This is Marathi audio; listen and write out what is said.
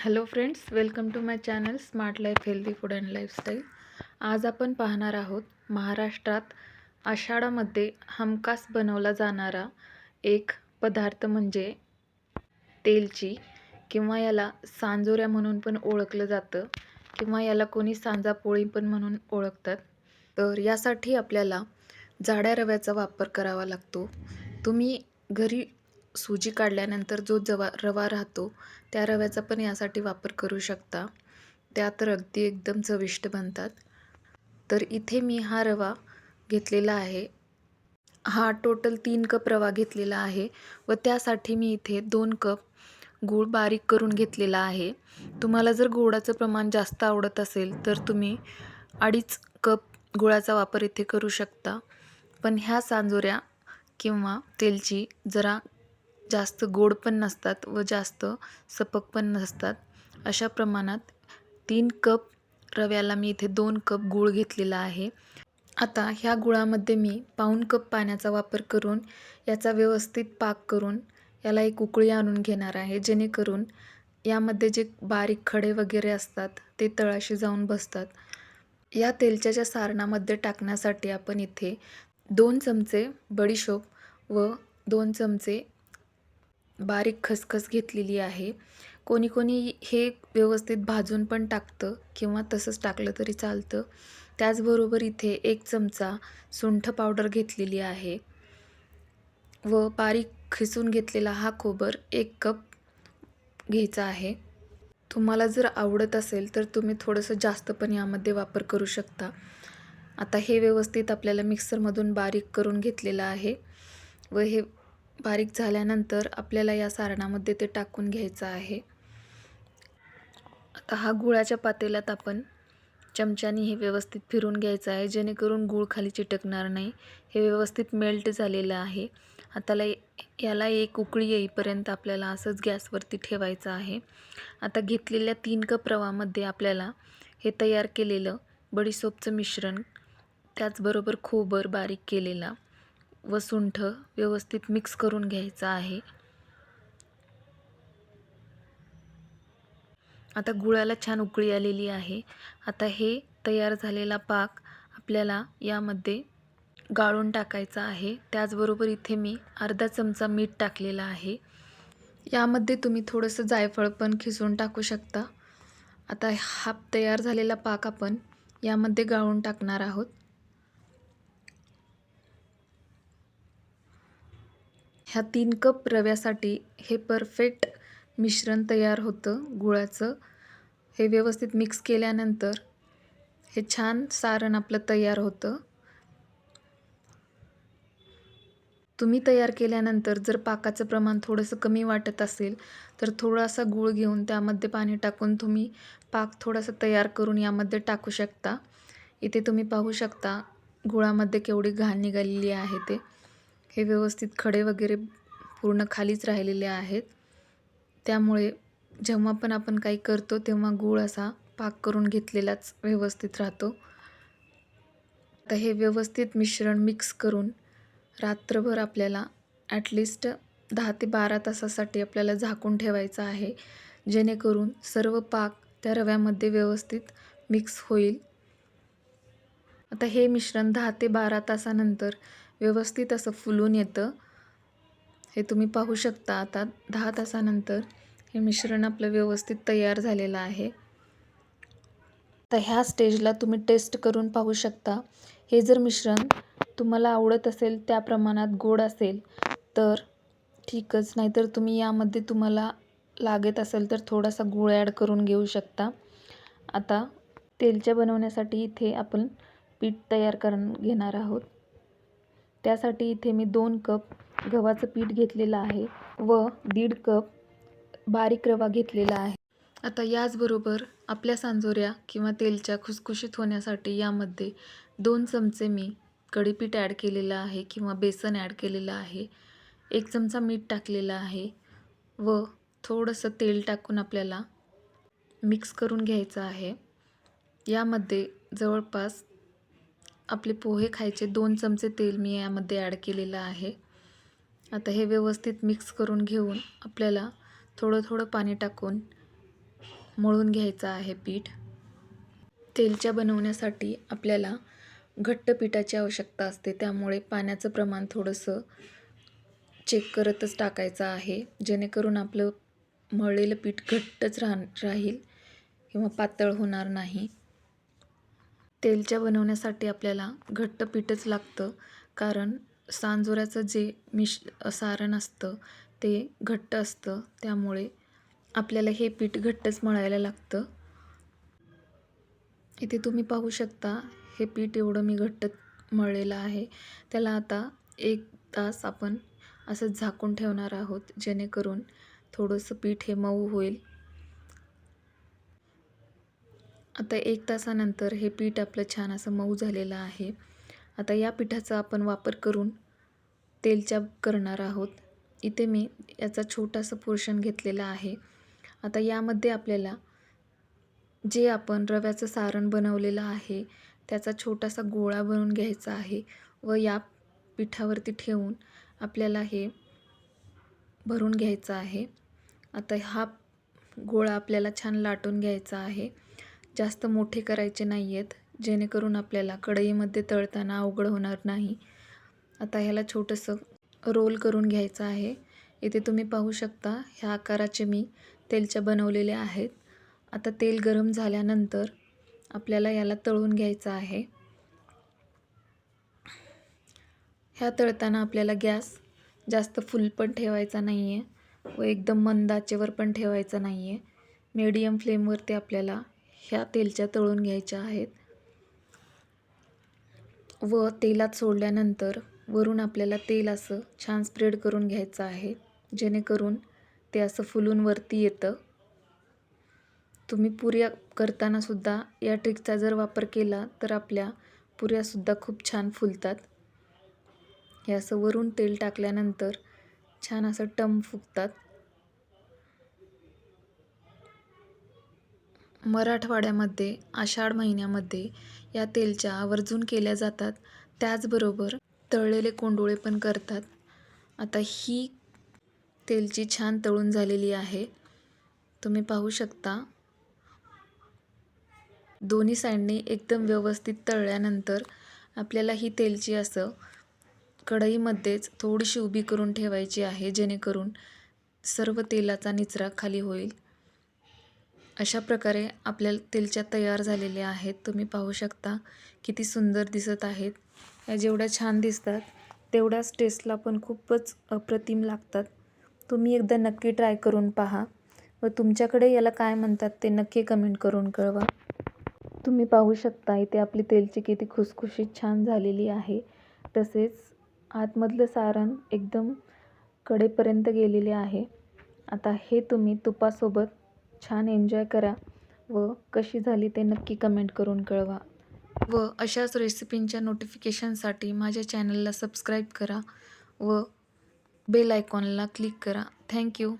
Hello friends welcome to my channel smart life healthy food and lifestyle. आज आपण पाहणार आहोत महाराष्ट्रात आषाढामध्ये हमखास बनवला जाणारा एक पदार्थ म्हणजे तेलची किंवा याला सांजोऱ्या म्हणून पण ओळखलं जातं किंवा याला कोणी सांजा पोळी पण म्हणून ओळखतात. तर यासाठी आपल्याला जाड्या रव्याचा वापर करावा लागतो. तुम्ही घरी सुजी काढल्यानंतर जो जवा रवा राहतो त्या रव्याचा पण यासाठी वापर करू शकता. त्या तर अगदी एकदम चविष्ट बनतात. तर इथे मी हा रवा घेतलेला आहे. हा टोटल तीन कप रवा घेतलेला आहे व त्यासाठी मी इथे दोन कप गूळ बारीक करून घेतलेला आहे. तुम्हाला जर गोडाचं प्रमाण जास्त आवडत असेल तर तुम्ही अडीच कप गुळाचा वापर इथे करू शकता. पण ह्या सांजोऱ्या किंवा तेलची जरा जास्त गोड पण नसतात व जास्त सपक पण नसतात. अशा प्रमाणात तीन कप रव्याला मी इथे दोन कप गूळ घेतलेला आहे. आता ह्या गुळामध्ये मी पाऊण कप पाण्याचा वापर करून याचा व्यवस्थित पाक करून याला एक उकळी आणून घेणार आहे. जेणेकरून यामध्ये जे बारीक खडे वगैरे असतात ते तळाशी जाऊन बसतात. या तेलच्याच्या सारणामध्ये टाकण्यासाठी आपण इथे दोन चमचे बडीशोप व दोन चमचे बारीक खसखस घेतलेली आहे. कोणी कोणी हे व्यवस्थित भाजून पण टाकतं किंवा तसंच टाकलं तरी चालतं. त्याचबरोबर इथे एक चमचा सुंठ पावडर घेतलेली आहे. व बारीक खिसून घेतलेला हा खोबर एक कप घ्यायचा आहे. तुम्हाला जर आवडत असेल तर तुम्ही थोडंसं जास्त पण यामध्ये वापर करू शकता. आता हे व्यवस्थित आपल्याला मिक्सरमधून बारीक करून घेतलेलं आहे. व हे बारीक झाल्यानंतर आपल्याला या सारणामध्ये ते टाकून घ्यायचं आहे. आता हा गुळाच्या पातेल्यात आपण चमच्यानी हे व्यवस्थित फिरून घ्यायचं आहे. जेणेकरून गूळ खाली चिटकणार नाही. हे व्यवस्थित मेल्ट झालेलं आहे. आताला याला एक उकळी येईपर्यंत आपल्याला असंच गॅसवरती ठेवायचं आहे. आता घेतलेल्या तीन कप रवामध्ये आपल्याला हे तयार केलेलं बडीसोपचं मिश्रण त्याचबरोबर खोबर बारीक केलेला व सुंठ व्यवस्थित मिक्स करून घ्यायचं आहे. आता गुळाला छान उकळी आलेली आहे. आता हे तयार झालेला पाक आपल्याला यामध्ये गाळून टाकायचा आहे. त्याचबरोबर इथे मी अर्धा चमचा मीठ टाकलेला आहे. यामध्ये तुम्ही थोडंसं जायफळ पण खिसून टाकू शकता. आता हा तयार झालेला पाक आपण यामध्ये गाळून टाकणार आहोत. ह्या तीन कप रव्यासाठी हे परफेक्ट मिश्रण तयार होतं गुळाचं. हे व्यवस्थित मिक्स केल्यानंतर हे छान सारण आपलं तयार होतं. तुम्ही तयार केल्यानंतर जर पाकाचं प्रमाण थोडंसं कमी वाटत असेल तर थोडासा गूळ घेऊन त्यामध्ये पाणी टाकून तुम्ही पाक थोडासा तयार करून यामध्ये टाकू शकता. इथे तुम्ही पाहू शकता गुळामध्ये केवढी घाण निघालेली आहे ते. हे व्यवस्थित खडे वगैरे पूर्ण खालीच राहिलेले आहेत. त्यामुळे जेव्हा पण आपण काही करतो तेव्हा गूळ असा पाक करून घेतलेलाच व्यवस्थित राहतो. आता हे व्यवस्थित मिश्रण मिक्स करून रात्रभर आपल्याला ॲटलिस्ट दहा ते बारा तासासाठी आपल्याला झाकून ठेवायचं आहे. जेणेकरून सर्व पाक त्या रव्यामध्ये व्यवस्थित मिक्स होईल. आता हे मिश्रण दहा ते बारा तासानंतर व्यवस्थित असं फुलून येतं. हे तुम्ही पाहू शकता आता दहा तासानंतर हे मिश्रण आपलं व्यवस्थित तयार झालेलं आहे. तर ह्या स्टेजला तुम्ही टेस्ट करून पाहू शकता. हे जर मिश्रण तुम्हाला आवडत असेल त्या प्रमाणात गोड असेल तर ठीकच. नाहीतर तुम्ही यामध्ये तुम्हाला लागत असेल तर थोडासा गूळ ॲड करून घेऊ शकता. आता तेलच्या बनवण्यासाठी इथे आपण पीठ तयार करून घेणार आहोत. त्यासाठी इथे मी दोन कप गव्हाचं पीठ घेतलेलं आहे व दीड कप बारीक रवा घेतलेला आहे. आता याचबरोबर आपल्या सांजोऱ्या किंवा तेलच्या खुसखुशीत होण्यासाठी यामध्ये दोन चमचे मी कढीपीठ ॲड केलेलं आहे किंवा बेसन ॲड केलेलं आहे. एक चमचा मीठ टाकलेलं आहे व थोडंसं तेल टाकून आपल्याला मिक्स करून घ्यायचं आहे. यामध्ये जवळपास आपले पोहे खायचे. दोन चमचे तेल मी यामध्ये ॲड केलेलं आहे. आता हे व्यवस्थित मिक्स करून घेऊन आपल्याला थोडं थोडं पाणी टाकून मळून घ्यायचं आहे पीठ. तेलच्या बनवण्यासाठी आपल्याला घट्ट पिठाची आवश्यकता असते. त्यामुळे पाण्याचं प्रमाण थोडंसं चेक करतच टाकायचं आहे. जेणेकरून आपलं मळलेलं पीठ घट्टच राह राहील किंवा पातळ होणार नाही. तेलच्या बनवण्यासाठी आपल्याला घट्ट पीठच लागतं. कारण सांजोऱ्याचं जे मिश सारण असतं ते घट्ट असतं. त्यामुळे आपल्याला हे पीठ घट्टच मळायला लागतं. इथे तुम्ही पाहू शकता हे पीठ एवढं मी घट्ट मळलेलं आहे. त्याला आता एक तास आपण असं झाकून ठेवणार आहोत जेणेकरून थोडंसं पीठ हे मऊ होईल. आता एक तासानंतर हे पीठ आपलं छान असं मऊ झालेलं आहे. आता या पिठाचा आपण वापर करून तेलच्या करणार आहोत. इथे मी याचा छोटासा पोर्शन घेतलेला आहे. आता यामध्ये आपल्याला जे आपण रव्याचं सारण बनवलेलं आहे त्याचा छोटासा गोळा बनवून घ्यायचा आहे व या पिठावरती ठेवून आपल्याला हे भरून घ्यायचं आहे. आता हा गोळा आपल्याला छान लाटून घ्यायचा आहे. जास्त मोठे करायचे नाही आहेत जेणेकरून आपल्याला कढईमध्ये तळताना अवघड होणार नाही. आता ह्याला छोटंसं रोल करून घ्यायचं आहे. इथे तुम्ही पाहू शकता ह्या आकाराचे मी तेलच्या बनवलेले आहेत. आता तेल गरम झाल्यानंतर आपल्याला याला तळून घ्यायचं आहे. ह्या तळताना आपल्याला गॅस जास्त फुल पण ठेवायचा नाही आहे व एकदम मंद आचेवर पण ठेवायचा नाही आहे मीडियम फ्लेमवरती आपल्याला ह्या तेलच्या तळून घ्यायच्या आहेत. व तेलात सोडल्यानंतर वरून आपल्याला तेल असं छान स्प्रेड करून घ्यायचं आहे. जेणेकरून ते असं फुलून वरती येतं. तुम्ही पुऱ्या करतानासुद्धा या ट्रिकचा जर वापर केला तर आपल्या पुऱ्यासुद्धा खूप छान फुलतात. हे असं वरून तेल टाकल्यानंतर छान असं टम फुगतात. मराठवाड्यामध्ये आषाढ महिन्यामध्ये या तेलच्या आवर्जून केल्या जातात. त्याचबरोबर तळलेले कोंडोळे पण करतात. आता ही तेलची छान तळून झालेली आहे. तुम्ही पाहू शकता. दोन्ही साईडने एकदम व्यवस्थित तळल्यानंतर आपल्याला ही तेलची असं कढईमध्येच थोडीशी उभी करून ठेवायची आहे जेणेकरून सर्व तेलाचा निचरा खाली होईल. अशा प्रकारे आपल्या तेलच्या तयार झालेल्या आहेत. तुम्ही पाहू शकता किती सुंदर दिसत आहेत. या जेवढ्या छान दिसतात तेवढ्याच टेस्टला पण खूपच अप्रतिम लागतात. तुम्ही एकदा नक्की ट्राय करून पहा. व तुमच्याकडे याला काय म्हणतात ते नक्की कमेंट करून कळवा. तुम्ही पाहू शकता इथे आपली तेलची किती खुसखुशीत छान झालेली आहे. तसेच आतमधलं सारण एकदम कडेपर्यंत गेलेले आहे. आता हे तुम्ही तुपासोबत छान एन्जॉय करा व कशी झाली ते नक्की कमेंट करून कळवा. व अशाच रेसिपींच्या नोटिफिकेशनसाठी माझ्या चॅनलला सबस्क्राईब करा व बेल आयकॉनला क्लिक करा. थँक्यू